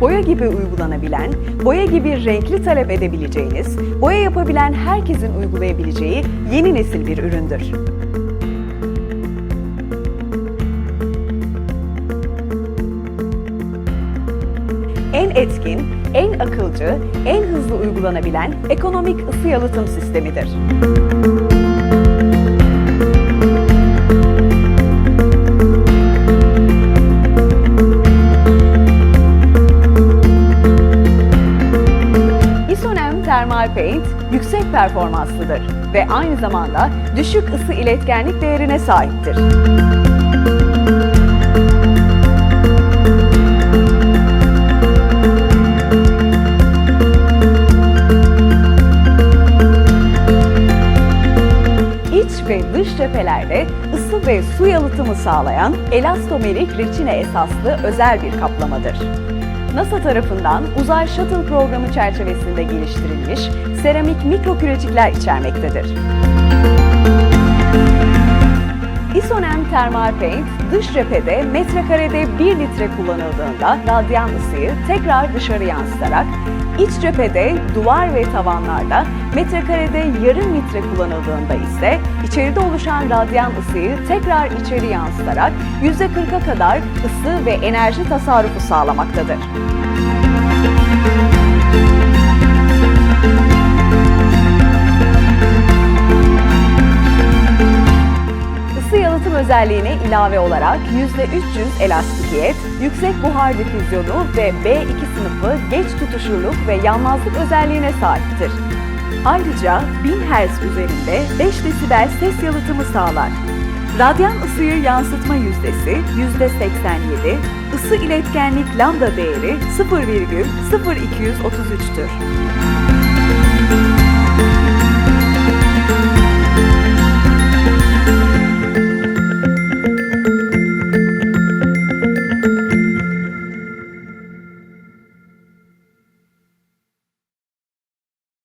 boya gibi uygulanabilen, boya gibi renkli talep edebileceğiniz, boya yapabilen herkesin uygulayabileceği yeni nesil bir üründür. En etkin, en akılcı, en hızlı uygulanabilen ekonomik ısı yalıtım sistemidir. Thermal Paint yüksek performanslıdır ve aynı zamanda düşük ısı iletkenlik değerine sahiptir. İç ve dış cephelerde ısı ve su yalıtımı sağlayan elastomerik reçine esaslı özel bir kaplamadır. NASA tarafından uzay shuttle programı çerçevesinde geliştirilmiş seramik mikro kürecikler içermektedir. Isonem Thermal Paint dış cephede metrekarede 1 litre kullanıldığında radyan ısıyı tekrar dışarı yansıtarak, iç cephede duvar ve tavanlarda metrekarede yarım litre kullanıldığında ise içeride oluşan radyan ısıyı tekrar içeri yansıtarak %40'a kadar ısı ve enerji tasarrufu sağlamaktadır. Özelliğine ilave olarak %300 elastikiyet, yüksek buhar difüzyonu ve B2 sınıfı geç tutuşurluk ve yanmazlık özelliğine sahiptir. Ayrıca 1000 Hz üzerinde 5 desibel ses yalıtımı sağlar. Radyan ısıyı yansıtma yüzdesi %87, ısı iletkenlik lambda değeri 0,0233'tür.